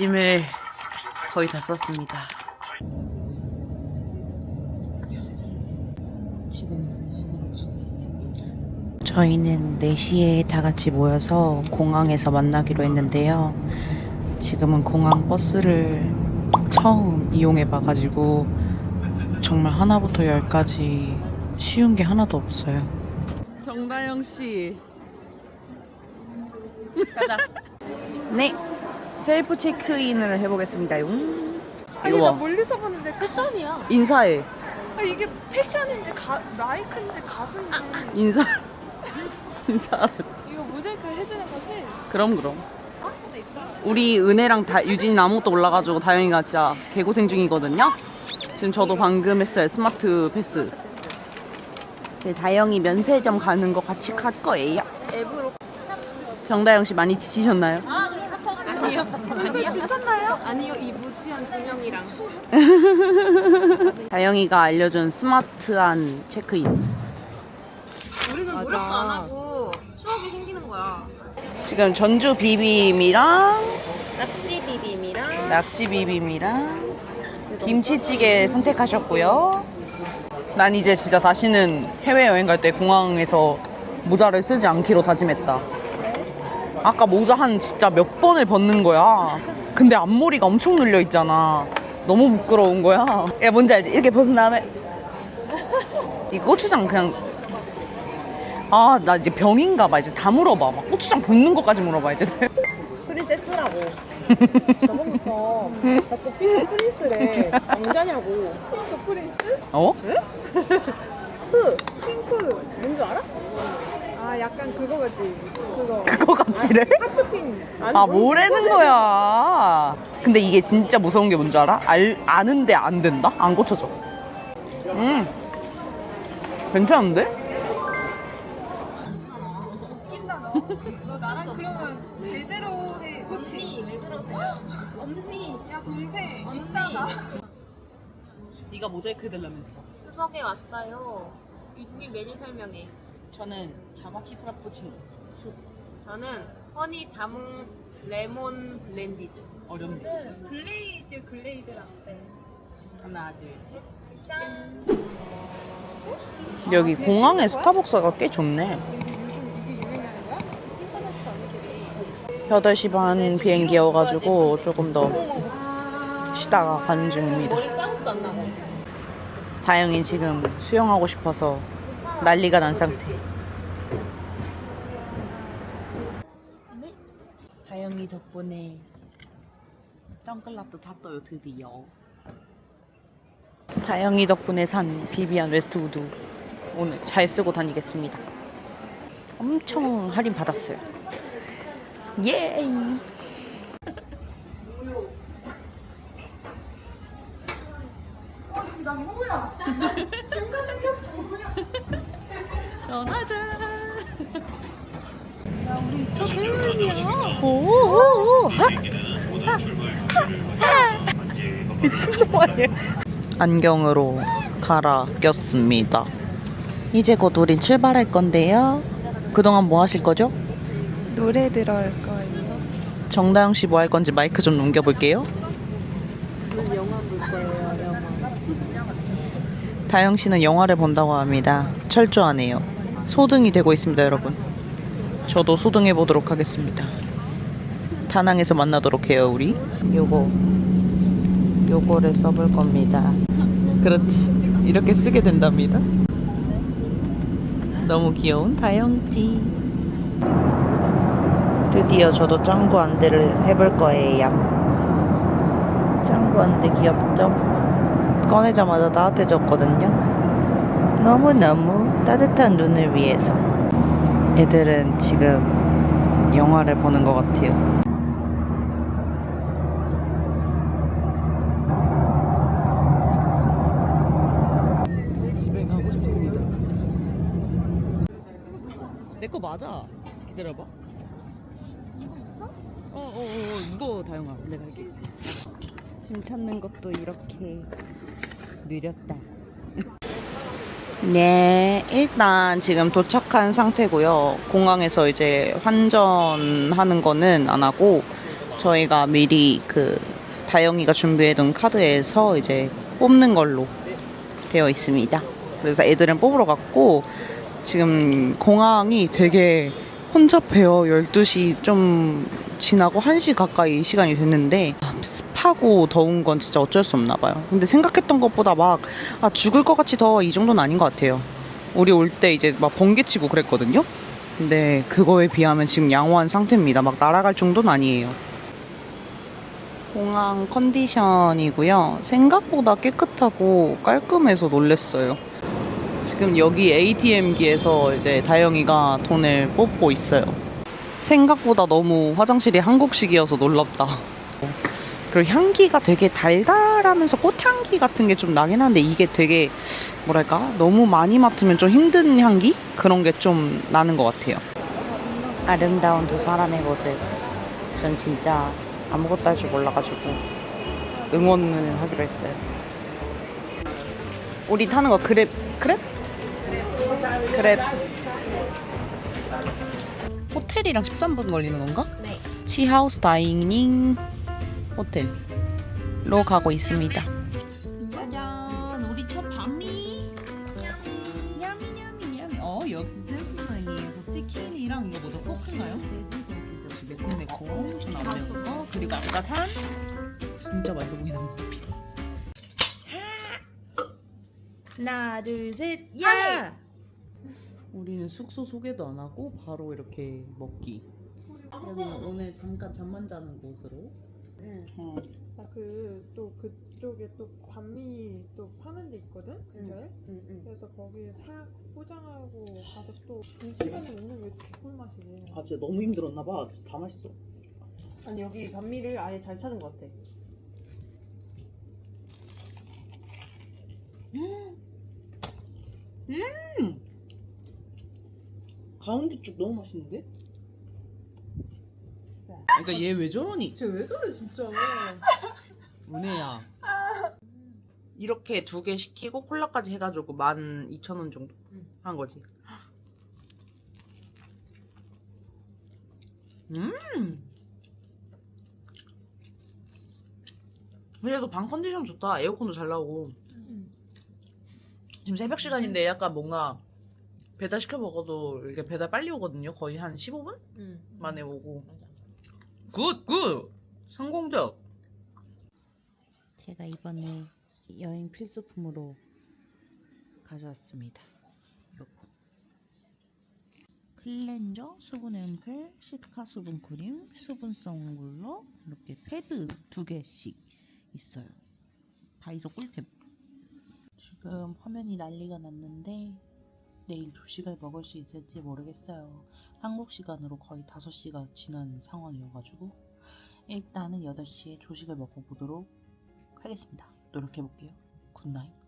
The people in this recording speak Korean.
짐을 거의 다 썼습니다. 저희는 4시에 다 같이 모여서 공항에서 만나기로 했는데요. 지금은 공항 버스를 처음 이용해 봐가지고 정말 하나부터 열까지 쉬운 게 하나도 없어요. 정다영 씨. 가자. 네. 셀프 체크인을 해보겠습니다. 아니 이거 나 봐. 멀리서 봤는데 패션이야. 인사해. 아 이게 패션인지 가, 라이크인지 가수인지 인사. 인사. 이거 모자이크 해주는 거지? 그럼 그럼. 우리 은혜랑 다, 유진이 아무것도 몰라가지고 다영이가 진짜 개고생 중이거든요. 지금 저도 방금 했어요. 스마트 패스. 제 다영이 면세점 가는 거 같이 갈 거예요. 앱으로 정다영 씨 많이 지치셨나요? 아니요 아니요 지쳤나요? 아니요 이 무지한 두 명이랑 다영이가 알려준 스마트한 체크인. 우리는 맞아. 노력도 안 하고 추억이 생기는 거야 지금 전주 비빔이랑 낙지 비빔이랑 낙지 비빔이랑 김치찌개 선택하셨고요. 난 이제 진짜 다시는 해외 여행 갈 때 공항에서 모자를 쓰지 않기로 다짐했다. 아까 모자 한 진짜 몇 번을 벗는 거야. 근데 앞머리가 엄청 눌려 있잖아. 너무 부끄러운 거야. 야 뭔지 알지? 이렇게 벗은 다음에 이 고추장 그냥 아 나 이제 병인가 봐 이제 다 물어봐 막 고추장 붓는 것까지 물어봐 이제 프린세스라고. 저번부터 자꾸 핑크 프린스래. 남자냐고. 핑크 프린스? 어? 그 핑크 뭔지 알아? 아 약간 그거지 그거 그거 같지래? 핫쇼핑. 아, 뭐라는 거야. 근데 이게 진짜 무서운 게 뭔지 알아? 알, 아는데 안 된다? 안 고쳐져. 음. 괜찮은데? 나랑 그러면 제대로 해 언니 왜 그러세요? 언니 야 동생 언니가 네가 모자이크 해달라면서. 수석에 왔어요. 유진님 메뉴 설명해. 저는 자바치 프라푸치노. 저는 허니 자몽 레몬 블렌디드. 어렵네. 글레이드 글레이드 라떼 하나, 둘, 셋. 짠. 여기 공항에 스타벅스가 꽤 좋네. 요즘 이게 유행하는 거야? 인터넷 사무실이 8시 반 비행기여가지고 조금 더 쉬다가 가는 중입니다. 머리 자국도 안 나고. 다영이 지금 수영하고 싶어서 난리가 난 상태. 다영이 덕분에 선글라스 탔어요 드디어. 다영이 덕분에 산 비비안 웨스트우드 오늘 잘 쓰고 다니겠습니다. 엄청 할인 받았어요. 예. 떠나자. 야, 우리 저 태연이야. 오오오. 미친놈 아니야? 안경으로 갈아 꼈습니다. 이제 곧 우린 출발할 건데요. 그동안 뭐 하실 거죠? 노래 들어올 거예요. 정다영 씨 뭐 할 건지 마이크 좀 넘겨볼게요. 다영 씨는 영화를 본다고 합니다. 철저하네요. 소등이 되고 있습니다, 여러분. 저도 소등해 보도록 하겠습니다. 다낭에서 만나도록 해요, 우리. 요거 요거를 써볼 겁니다. 그렇지. 이렇게 쓰게 된답니다. 너무 귀여운 다영지. 드디어 저도 짱구 안대를 해볼 거예요. 짱구 안대 귀엽죠? 꺼내자마자 따뜻해졌거든요. 너무너무 따뜻한 눈을 위해서 애들은 지금 영화를 보는 것 같아요. 집에 가고 싶습니다. 내 거 맞아. 기다려봐. 어, 어, 어, 어, 이거 다영아. 내가 할게. 짐 찾는 것도 이렇게 느렸다. 네, 일단 지금 도착한 상태고요. 공항에서 이제 환전하는 거는 안 하고 저희가 미리 그 다영이가 준비해둔 카드에서 이제 뽑는 걸로 되어 있습니다. 그래서 애들은 뽑으러 갔고 지금 공항이 되게 혼잡해요. 12시 좀 지나고 1시 가까이 시간이 됐는데 습하고 더운 건 진짜 어쩔 수 없나 봐요. 근데 생각했던 것보다 막 아, 죽을 것 같이 더워 이 정도는 아닌 것 같아요. 우리 올 때 이제 막 번개치고 그랬거든요. 근데 그거에 비하면 지금 양호한 상태입니다. 막 날아갈 정도는 아니에요. 공항 컨디션이고요. 생각보다 깨끗하고 깔끔해서 놀랬어요. 지금 여기 ATM기에서 이제 다영이가 돈을 뽑고 있어요. 생각보다 너무 화장실이 한국식이어서 놀랍다. 그리고 향기가 되게 달달하면서 꽃향기 같은 게 좀 나긴 한데 이게 되게 뭐랄까 너무 많이 맡으면 좀 힘든 향기 그런 게 좀 나는 것 같아요. 아름다운 두 사람의 모습. 전 진짜 아무것도 할 줄 몰라가지고 응원을 하기로 했어요. 우리 타는 거 그랩 그랩? 그랩. 호텔이랑 13분 걸리는 건가? 네. 치하우스 다이닝 호텔로 가고 있습니다. 짜잔, 우리 첫 밤이. 냠이. 어, 역시 센스상에서 치킨이랑 이거 뭐죠? 포크인가요? 역시 매콤 매콤 나오는 거. 그리고 아까 산 진짜 맛있어 보이는 거. 하나, 둘, 셋, 야! 우리는 숙소 소개도 안 하고 바로 이렇게 먹기. 여기 오늘 잠깐 잠만 자는 곳으로. 어. 나그또 그쪽에 또 반미 또 파는 데 있거든? 근처에? 그래서 거기 사 포장하고 가서 또이 시간에 먹는 게 개꿀 맛이지? 아 진짜 너무 힘들었나 봐. 진짜 다 맛있어. 아니 여기 반미를 아예 잘 찾은 것 같아. 가운데 쪽 너무 맛있는데? 그러니까 얘 왜 저러니? 쟤 왜 저래 진짜 은혜야. 이렇게 두 개 시키고 콜라까지 해가지고 12,000원 정도 한 거지. 음. 그래도 방 컨디션 좋다. 에어컨도 잘 나오고. 지금 새벽 시간인데 약간 뭔가 배달 시켜 먹어도 이게 배달 빨리 오거든요. 거의 한 15분 응 만에 오고. 굿, 굿. 성공적. 제가 이번에 여행 필수품으로 가져왔습니다. 요거. 클렌저, 수분 앰플, 시카 수분 크림, 수분성 굴러 이렇게 패드 두 개씩 있어요. 다이소 꿀템. 지금 화면이 난리가 났는데 내일 조식을 먹을 수 있을지 모르겠어요. 한국 시간으로 거의 5시가 지난 상황이어가지고 일단은 8시에 조식을 먹어보도록 하겠습니다. 노력해볼게요. 굿나잇.